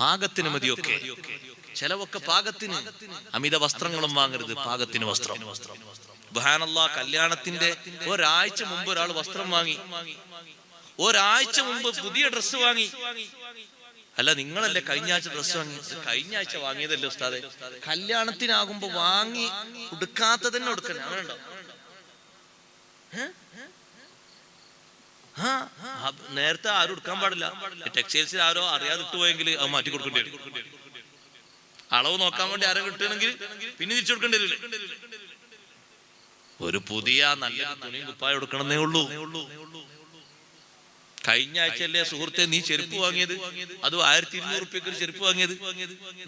പാകത്തിന് മതിയൊക്കെ. ചെലവൊക്കെ പാകത്തിന്. അമിത വസ്ത്രങ്ങളും വാങ്ങരുത് പാകത്തിന് വസ്ത്രം. ബഹാനല്ല കല്യാണത്തിന്റെ ഒരാഴ്ച മുമ്പ് ഒരാൾ വസ്ത്രം വാങ്ങി. ഒരാഴ്ച മുമ്പ് പുതിയ ഡ്രസ്സ് വാങ്ങി. അല്ല നിങ്ങളല്ലേ കഴിഞ്ഞ ആഴ്ച ഡ്രസ്സ് വാങ്ങി? കഴിഞ്ഞ ആഴ്ച വാങ്ങിയതല്ലേ ഉസ്താദെ? കല്യാണത്തിനാകുമ്പോ വാങ്ങി കൊടുക്കാത്തതന്നെ ഉടുക്കണം നേരത്തെ ആരും എടുക്കാൻ പാടില്ല. ടെക്സ്റ്റൈൽസിൽ ആരോ അറിയാതെ ഇട്ടുപോയെങ്കിൽ അത് മാറ്റി കൊടുക്കേണ്ടി വരും. അളവ് നോക്കാൻ വേണ്ടി ആരോ കിട്ടുകയാണെങ്കിൽ പിന്നെ തിരിച്ചു കൊടുക്കേണ്ടി ഒരു പുതിയ നല്ല തുണി കുപ്പായ എടുക്കണമെന്നേ ഉള്ളൂ. കഴിഞ്ഞ ആഴ്ചയല്ലേ സുഹൃത്തെ നീ ചെരുപ്പ് വാങ്ങിയത്? അത് ആയിരത്തി ഇരുന്നൂറ് ഒരു ചെരുപ്പ് വാങ്ങിയത്?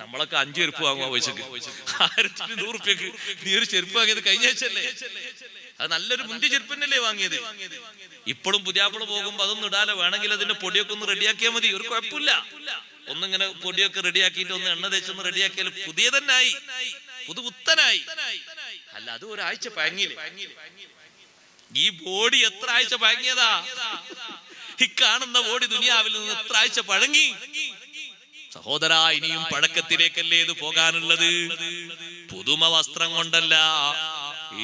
നമ്മളൊക്കെ അഞ്ച് ചെരുപ്പ് വാങ്ങുക പൈസക്ക്. ആയിരത്തി ഇരുന്നൂറ് റുപ്യക്ക് നീ ഒരു ചെരുപ്പ് വാങ്ങിയത് കഴിഞ്ഞ ആഴ്ചയല്ലേ? അത് നല്ലൊരു മുന്തി ചെരുപ്പ് തന്നെയല്ലേ വാങ്ങിയത്. ഇപ്പോഴും പുതിയാപ്പിള പോകുമ്പോ അതൊന്നും ഇടാലോ വേണമെങ്കിൽ അതിന്റെ പൊടിയൊക്കെ ഒന്ന് റെഡിയാക്കിയാൽ മതി. ഒരു കുഴപ്പമില്ല. ഒന്നിങ്ങനെ പൊടിയൊക്കെ റെഡിയാക്കിയിട്ട് ഒന്ന് എണ്ണ തേച്ചൊന്ന് റെഡിയാക്കിയാൽ പുതിയ തന്നെ ആയി പുതുപുത്തനായി. അല്ല അത് ഒരാഴ്ച പഴങ്ങിയില്ലേ? ഈ ബോഡി എത്ര ആഴ്ച പഴങ്ങിയതാ? ഈ കാണുന്ന ഓടി ദുനിയാവിൽ നിന്ന് എത്ര ആഴ്ച പഴങ്ങി. സഹോദര ഇനിയും പഴക്കത്തിലേക്കല്ലേ ഇത് പോകാനുള്ളത്? പുതുമ വസ്ത്രം കൊണ്ടല്ല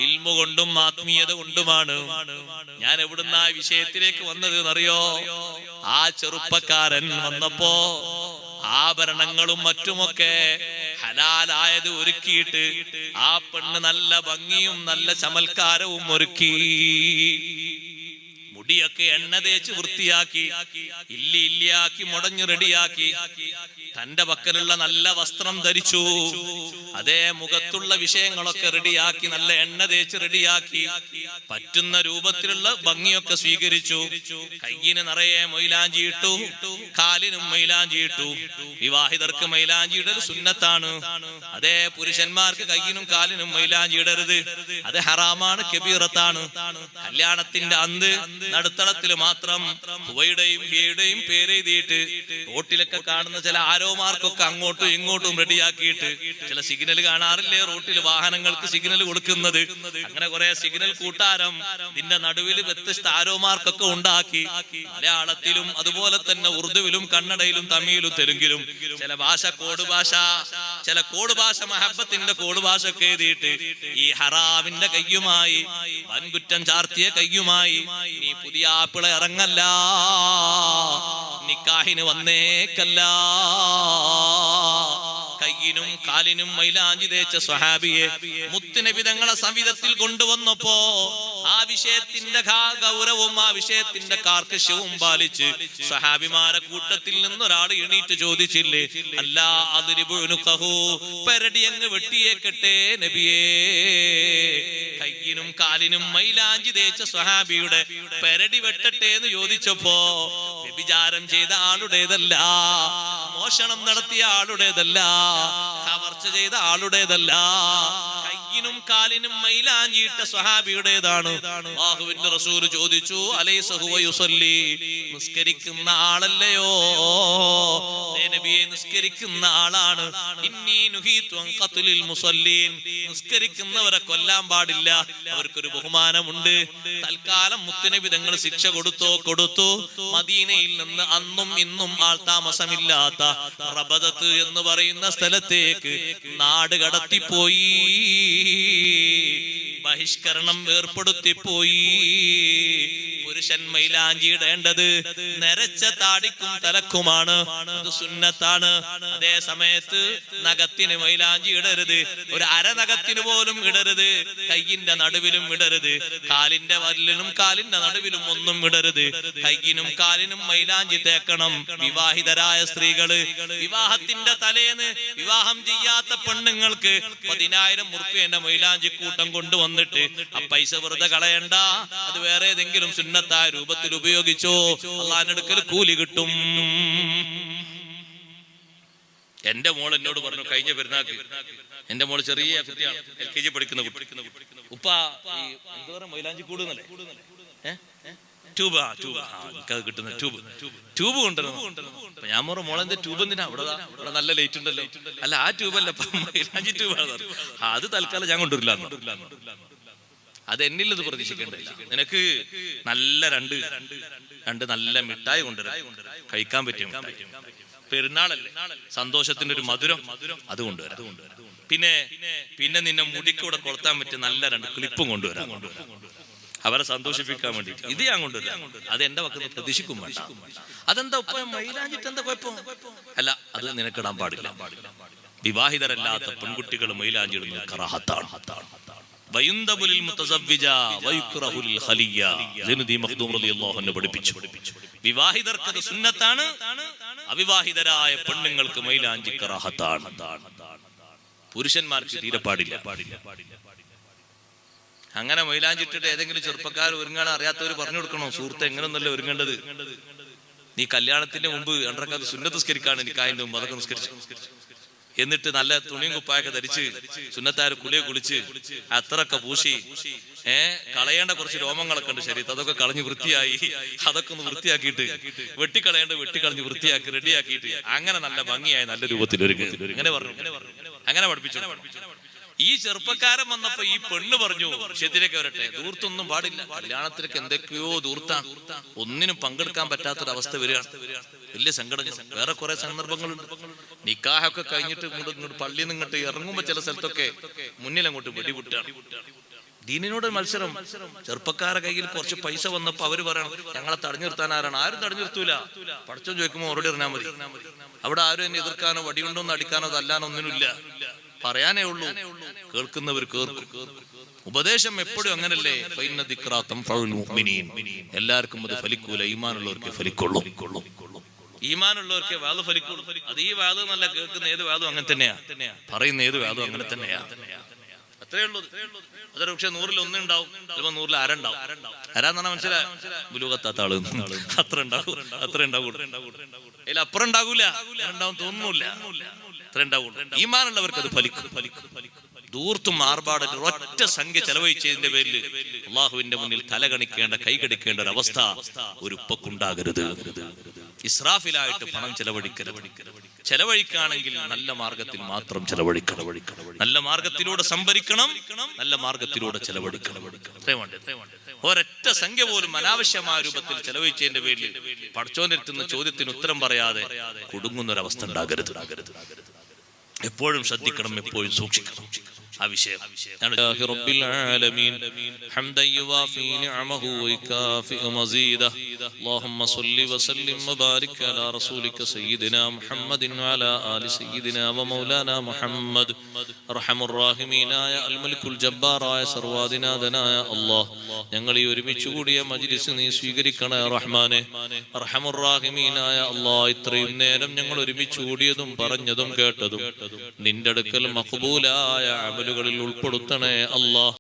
ഇൽമു കൊണ്ടും ആത്മീയത കൊണ്ടുമാണ്. ഞാൻ എവിടുന്ന ആ വിഷയത്തിലേക്ക് വന്നത് എന്നറിയോ? ആ ചെറുപ്പക്കാരൻ വന്നപ്പോ ആഭരണങ്ങളും മറ്റുമൊക്കെ ഹലാലായത് ഒരുക്കിയിട്ട് ആ പെണ്ണ് നല്ല ഭംഗിയും നല്ല ചമൽക്കാരവും ഒരുക്കി. മുടിയൊക്കെ എണ്ണ തേച്ച് വൃത്തിയാക്കി ഇല്ലി ഇല്ലിയാക്കി മുടഞ്ഞു റെഡിയാക്കി തന്റെ പക്കലുള്ള നല്ല വസ്ത്രം ധരിച്ചു. അതേ മുഖത്തുള്ള വിഷയങ്ങളൊക്കെ റെഡിയാക്കി നല്ല എണ്ണ തേച്ച് റെഡിയാക്കി പറ്റുന്ന രൂപത്തിലുള്ള ഭംഗിയൊക്കെ സ്വീകരിച്ചു. കയ്യിന് നിറയെ മൈലാഞ്ചി ഇട്ടു കാലിനും മൈലാഞ്ചി ഇട്ടു. വിവാഹിതർക്ക് മൈലാഞ്ചി ഇടൽ സുന്നത്താണ്. അതേ പുരുഷന്മാർക്ക് കയ്യിനും കാലിനും മൈലാഞ്ചി ഇടരുത്. അത് ഹറാമാണ് കബീറത്താണ്. കല്യാണത്തിന്റെ അന്ത് നടുത്തളത്തിൽ മാത്രം ഹുവയുടെയും ഹിയയുടെയും പേരെഴുതിയിട്ട് റോട്ടിലൊക്കെ കാണുന്ന ചില ആരോമാർക്കൊക്കെ അങ്ങോട്ടും ഇങ്ങോട്ടും റെഡിയാക്കിയിട്ട് ചില സിഗ്നൽ കാണാറില്ലേ? റോട്ടിൽ വാഹനങ്ങൾക്ക് സിഗ്നൽ കൊടുക്കുന്നത്. അങ്ങനെ കുറെ സിഗ്നൽ കൂട്ടാരം ഇതിന്റെ നടുവിൽ വ്യത്യസ്ത ആരോമാർക്കൊക്കെ ഉണ്ടാക്കി. മലയാളത്തിലും അതുപോലെ തന്നെ ഉറുദുവിലും കന്നഡയിലും തമിഴിലും തെലുങ്കിലും ചില ഭാഷ കോഡ് ഭാഷ ചില കോടുഭാഷ ഭാഷ മഹബത്തിന്റെ കോടുഭാഷ ഭാഷ ഒക്കെ എഴുതിയിട്ട് ഈ ഹറാമിന്റെ കയ്യുമായി വൻകുറ്റം ചാർത്തിയ കയ്യുമായി നീ പുതിയ ആപ്പിള ഇറങ്ങല്ല നിക്കാഹിന് വന്നേക്കല്ല കയ്യിനും കാലിനും മൈലാഞ്ചി തേച്ച സ്വഹാബിയെ മുത്തുനബി തങ്ങളെ സംവിധത്തിൽ കൊണ്ടുവന്നപ്പോ ആ വിഷയത്തിന്റെ ഗൗരവവും ആ വിഷയത്തിന്റെ കാർക്കശ്യവും പാലിച്ച് സ്വഹാബിമാരെ കൂട്ടത്തിൽ നിന്നൊരാൾ എണീറ്റ് ചോദിച്ചില്ലേ അല്ല അതിരിബുനുക്കഹു പെരടി അങ്ങ് വെട്ടിയേക്കട്ടെ നബിയേ. കയ്യിനും കാലിനും മൈലാഞ്ചി തേച്ച സ്വഹാബിയുടെ പെരടി വെട്ടട്ടെ എന്ന് ചോദിച്ചപ്പോ വ്യഭിചാരം ചെയ്ത ആളുടേതല്ല. മോഷണം നടത്തിയ ആളുടേതല്ല കവർച്ച ചെയ്ത ആളുടേതല്ല. കയ്യിനും കാലിനും മൈലാഞ്ചിയിട്ട സ്വഹാബിയുടേതാണ്. ബാഹുവിന്റെ റസൂൽ ചോദിച്ചു അലൈ വയുസല്ലി നിസ്കരിക്കുന്ന ആളല്ലയോ? നബിയെ നിസ്കരിക്കുന്ന ആളാണ്. നിസ്കരിക്കുന്നവരെ കൊല്ലാൻ പാടില്ല. അവർക്കൊരു ബഹുമാനമുണ്ട്. തൽക്കാലം മുത്തുനബി തങ്ങൾ ശിക്ഷ കൊടുത്തോ കൊടുത്തു. മദീനയിൽ നിന്ന് അന്നും ഇന്നും ആൾ താമസമില്ലാത്ത റബദത്ത് എന്ന് പറയുന്ന സ്ഥലത്തേക്ക് നാട് കടത്തിപ്പോയി. ബഹിഷ്കരണം ഏർപ്പെടുത്തിപ്പോയി. പുരുഷൻ മൈലാഞ്ചി ഇടേണ്ടത് നരച്ച താടിക്കും തലക്കുമാണ്. അത് സുന്നത്താണ്. അതേ സമയത്ത് നഖത്തിന് മൈലാഞ്ചി ഇടരുത്. ഒരു അരനഖത്തിന് പോലും ഇടരുത്. കൈയിന്റെ നടുവിലും ഇടരുത്. കാലിന്റെ വല്ലിനും കാലിന്റെ നടുവിലും ഒന്നും ഇടരുത്. കയ്യിനും കാലിനും മൈലാഞ്ചി തേക്കണം. വിവാഹിതരായ സ്ത്രീകൾ വിവാഹത്തിന്റെ തലേന്ന് വിവാഹം ചെയ്യാത്ത പെണ്ണുങ്ങൾക്ക് പതിനായിരം ഉറുപ്പ്യന്റെ മൈലാഞ്ചി കൂട്ടം കൊണ്ടുവന്നിട്ട് ആ പൈസ വെറുതെ കളയണ്ട. അത് വേറെ ഏതെങ്കിലും സുന്നത്തായ രൂപത്തിൽ ഉപയോഗിച്ചോ? അടുക്കൽ കൂലി കിട്ടും. എന്റെ മോൾ എന്നോട് പറഞ്ഞു കഴിഞ്ഞ പെരുന്നാക്ക് എന്റെ മോൾ ചെറിയ കുട്ടിയാണ് എൽ കെ ജി പഠിക്കുന്ന മൈലാഞ്ചി കൂടുന്നല്ലേ ട്യൂബ് ആ ട്യൂബ് ആ എനിക്കത് കിട്ടുന്ന ട്യൂബ്. ട്യൂബ് കൊണ്ടുവരണം. അപ്പൊ ഞാൻ പറഞ്ഞു മോളെ എന്താ ട്യൂബ് എന്തിനാ? അവിടെ അവിടെ നല്ല ലൈറ്റ് ഉണ്ടല്ലോ. അല്ല ആ ട്യൂബ് അല്ല ഇപ്പൊ മൈലാഞ്ചി ട്യൂബാണ് അത് തൽക്കാലം ഞാൻ കൊണ്ടുവരില്ല അത് എന്നിൽ ഇത് പ്രതീക്ഷിക്കേണ്ടതില്ല. നിനക്ക് നല്ല രണ്ട് രണ്ട് നല്ല മിഠായി കൊണ്ടുവരാം. കഴിക്കാൻ പറ്റും പെരുന്നാളല്ലേ? സന്തോഷത്തിന്റെ ഒരു മധുരം അത് കൊണ്ടുവരാം. പിന്നെ പിന്നെ നിന്നെ മുടിക്കൂടെ കൊളുത്താൻ പറ്റിയ നല്ല രണ്ട് ക്ലിപ്പും കൊണ്ടുവരാം. അവരെ സന്തോഷിപ്പിക്കാൻ വേണ്ടി ഇത് ഞാൻ കൊണ്ടുവരാം. അത് എന്റെ പക്കത്ത് പ്രതീക്ഷിക്കും അതെന്താ ഉപ്പ അല്ല അത് നിനക്കിടാൻ പാടില്ല. വിവാഹിതരല്ലാത്ത പെൺകുട്ടികൾ മൈലാഞ്ചിടുന്നത് കറാഹത്താണ്. വയുന്തബുലിൽ പഠിപ്പിച്ചു. വിവാഹിതർക്ക് സുന്നത്താണ്. അവിവാഹിതരായ പെണ്ണുങ്ങൾക്ക് മൈലാഞ്ചി പുരുഷന്മാർക്ക് തീരെ പാടില്ല. അങ്ങനെ മൈലാഞ്ചിട്ടിട്ട് ഏതെങ്കിലും ചെറുപ്പക്കാർ ഒരുങ്ങാൻ അറിയാത്തവർ പറഞ്ഞു കൊടുക്കണോ? സുഹൃത്ത് എങ്ങനെയൊന്നല്ല ഒരുങ്ങേണ്ടത്? നീ കല്യാണത്തിന്റെ മുമ്പ് രണ്ടരക്കാലത്ത് സുന്നതസ്കരിക്കാണ് എനിക്ക് അതിന്റെ മുമ്പ് അതൊക്കെ നിസ്കരിച്ചു? എന്നിട്ട് നല്ല തുണിയും കുപ്പായൊക്കെ ധരിച്ച് സുന്നത്താര് കുളിയെ കുളിച്ച് അത്രയൊക്കെ പൂശി. ഏ കളയേണ്ട കുറച്ച് രോമങ്ങളൊക്കെ ഉണ്ട് ശരി അതൊക്കെ കളഞ്ഞ് വൃത്തിയായി. അതൊക്കെ ഒന്ന് വൃത്തിയാക്കിയിട്ട് വെട്ടിക്കളയേണ്ട വെട്ടിക്കളഞ്ഞ് വൃത്തിയാക്കി റെഡിയാക്കിയിട്ട് അങ്ങനെ നല്ല ഭംഗിയായി നല്ല രൂപത്തിൽ ഒരു അങ്ങനെ പറഞ്ഞു. അങ്ങനെ പഠിപ്പിച്ചു. ഈ ചെറുപ്പക്കാരൻ വന്നപ്പോ ഈ പെണ്ണ് പറഞ്ഞു ശരിയൊക്കെ വരട്ടെ ദൂർത്തൊന്നും പാടില്ല. കല്യാണത്തിലേക്ക് എന്തൊക്കെയോ ദൂർത്താണ് ഒന്നിനും പങ്കെടുക്കാൻ പറ്റാത്തൊരവസ്ഥ വരികയാണ് വലിയ സങ്കടം വേറെ കുറെ സന്ദർഭങ്ങളുണ്ട്. നിക്കാഹൊക്കെ കഴിഞ്ഞിട്ട് ഇങ്ങോട്ട് ഇങ്ങോട്ട് പള്ളിയിൽ നിന്ന് ഇറങ്ങുമ്പോ ചില സ്ഥലത്തൊക്കെ മുന്നിൽ അങ്ങോട്ട് വെടിപൊട്ടാണ്. ദീനിനോട് മത്സരം. ചെറുപ്പക്കാരെ കയ്യിൽ കുറച്ച് പൈസ വന്നപ്പോ അവർ പറയണം ഞങ്ങളെ തടഞ്ഞു നിർത്താൻ ആരാണ്? ആരും തടഞ്ഞു നിർത്തൂല പഠിച്ചോ ചോദിക്കുമ്പോ മറുപടി ഇറങ്ങാൻ മതി. അവിടെ ആരും എന്നെ എതിർക്കാനോ വടിയുണ്ടോന്ന് അടിക്കാനോ തല്ലാനോ ഒന്നിനുമില്ല. പറയാനേ ഉള്ളൂ. കേൾക്കുന്നവർ കേൾക്കും. ഉപദേശം എപ്പോഴും അങ്ങനല്ലേ. എല്ലാവർക്കും അത് ഫലിക്കൂല. ഈമാനുള്ളവർക്ക് ഫലിക്കുള്ളൂ. ഈമാനുള്ളവർക്ക് വാത് ഫലിക്കുള്ളൂ. അത് ഈ വാത് നല്ല കേൾക്കുന്ന ഏത് വാദം അങ്ങനെ തന്നെയാ. പറയുന്ന ഏത് വാദം അങ്ങനെ തന്നെയാ. അത്രേ ഉള്ളൂ അതൊരു പക്ഷെ നൂറിൽ ഒന്നുണ്ടാവും ചിലപ്പോ നൂറിൽ ആരുണ്ടാവും ആരാന്നാണ് മനസ്സിലായ ബുലൂകത്താത്ത ആൾ. അത്ര ഉണ്ടാവും. അത്ര ഉണ്ടാവും. അതിൽ അപ്പുറം ഉണ്ടാകൂല ഉണ്ടാവും തോന്നുന്നില്ല. ഉണ്ടാവുള്ളൂ. അത് ഫലിക്കും. ദൂർത്തും ആർഭാട ഒറ്റ സംഖ്യ ചെലവഴിച്ചതിന്റെ പേരിൽ അള്ളാഹുവിന്റെ മുന്നിൽ തലകണിക്കേണ്ട കൈകടിക്കേണ്ട ഒരു അവസ്ഥ ഒരു ഉപ്പക്കുണ്ടാകരുത്. ഇസ്രാഫിലായിട്ട് പണം ചെലവഴിക്കരുത്. ചെലവഴിക്കുകയാണെങ്കിൽ നല്ല മാർഗത്തിൽ മാത്രം ചെലവഴിക്കണം. നല്ല മാർഗത്തിലൂടെ സംഭരിക്കണം നല്ല മാർഗത്തിലൂടെ ചെലവഴിക്കണം. ഒരൊറ്റ സംഖ്യ പോലും അനാവശ്യമായ രൂപത്തിൽ ചെലവഴിച്ചതിന്റെ പേരിൽ പഠിച്ചോണ്ടിരുത്തുന്ന ചോദ്യത്തിന് ഉത്തരം പറയാതെ കുടുങ്ങുന്ന അവസ്ഥ ഉണ്ടാകരുത്. എപ്പോഴും ശ്രദ്ധിക്കണം എപ്പോഴും സൂക്ഷിക്കണം. അഭിഷേകം ഞങ്ങൾ ഈ ഒരുമിച്ച് കൂടിയ മജിലിസ് നീ സ്വീകരിക്കണേ റഹ്മാനെ. അള്ളാഹ് ഇത്രയും നേരം ഞങ്ങൾ ഒരുമിച്ച് കൂടിയതും പറഞ്ഞതും കേട്ടതും. നിന്റെ അടുക്കൽ മഖബൂലായ അമൽ അമലുകളിൽ ഉൾപ്പെടുത്തണേ അള്ളാഹ്